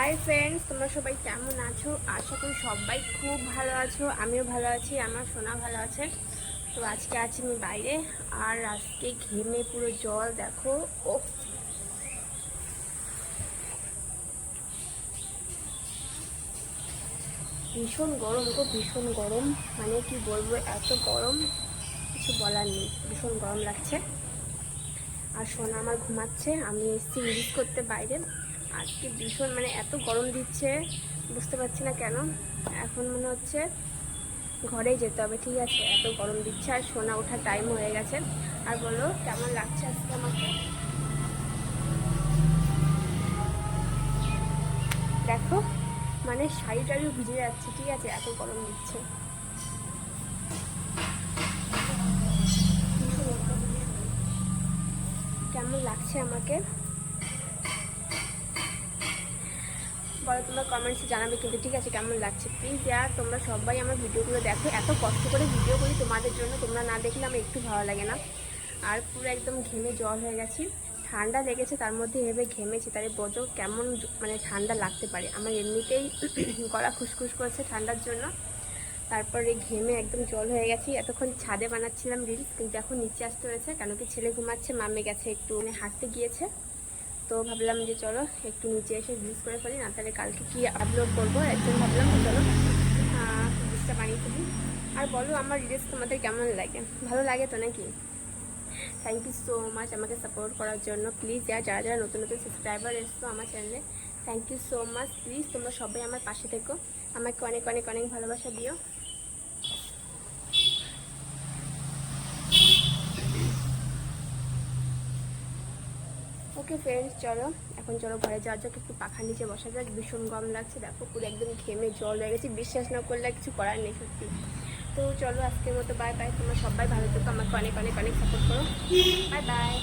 Hi friends তোমরা সবাই কেমন আছো? আশা করি সবাই খুব ভালো আছো, আমিও ভালো আছি, আমার সোনা ভালো আছে। তো আজকে আছি আমি বাইরে, আর আজকে ঘেমে পুরো জল, দেখো ও ভীষণ গরম গো, ভীষণ গরম। মানে কি বলব, এত গরম, কিছু বলার নেই, ভীষণ গরম লাগছে। আর সোনা আমার ঘুমাচ্ছে, আমি এসেছি রিলিজ করতে বাইরে। আজকে ভীষণ মানে এত গরম দিচ্ছে, বুঝতে পারছি না কেন। এখন মনে হচ্ছে ঘরেই যেতে হবে, ঠিক আছে? এত গরম দিচ্ছে আর সোনা ওঠার টাইম হয়ে গেছে। আর বলো, কেমন লাগছে আজকে আমাকে? দেখো মানে শাড়ি টাড়িও ভিজে যাচ্ছে, ঠিক আছে? এত গরম দিচ্ছে। কেমন লাগছে আমাকে? বলো তোমরা কমেন্টসে জানাবে কিন্তু ঠিক আছে কেমন লাগছে? প্লিজ ইয়ার তোমরা সবাই আমার ভিডিওগুলো দেখো। এত কষ্ট করে ভিডিও করি তোমাদের জন্য, তোমরা না দেখলে আমার একটু ভালো লাগে না। আর পুরো একদম ঘেমে জল হয়ে গেছি। ঠান্ডা লেগেছে, তার মধ্যে এভাবে ঘেমেছি। তাহলে বোঝো কেমন মানে ঠান্ডা লাগতে পারে। আমার এমনিতেই গলা খুসখুস করছে ঠান্ডার জন্য। তারপরে ঘেমে একদম জল হয়ে গেছি। এতক্ষণ ছাদে বানাচ্ছিলাম রিলস কিন্তু এখন নিচে আসতে হয়েছে। কেন কি ছেলে ঘুমাচ্ছে মামে গেছে একটু। মানে হাঁটতে গিয়েছে। তো ভাবলাম যে চলো, একটু নিচে এসে রিলস করে ফেলি, না তাহলে কালকে কি আপলোড করব একজন ভাবলাম চলো রিলসটা বানিয়ে ফেলি। আর বলো, আমার রিলস তোমাদের কেমন লাগে? ভালো লাগে তো নাকি? থ্যাংক ইউ সো মাচ আমাকে সাপোর্ট করার জন্য। প্লিজ যারা যারা যারা নতুন নতুন সাবস্ক্রাইবার এসছো আমার চ্যানেলে thank you so much please তোমরা সবাই আমার পাশে থেকো। আমাকে অনেক অনেক অনেক ভালোবাসা দিও। ওকে ফ্রেন্ডস চলো। এখন চলো ঘরে যাওয়ার যাক একটু পাখার নিচে বসা যাক ভীষণ গম লাগছে, দেখো পুরো একদম ঘেমে জল হয়ে গেছে। বিশ্বাস না করলে কিছু করার নেই, সত্যি। তো চলো আজকের মতো বাই বাই তোমরা সবাই ভালো থেকো, আমাকে অনেক অনেক অনেক সাপোর্ট করো। Bye bye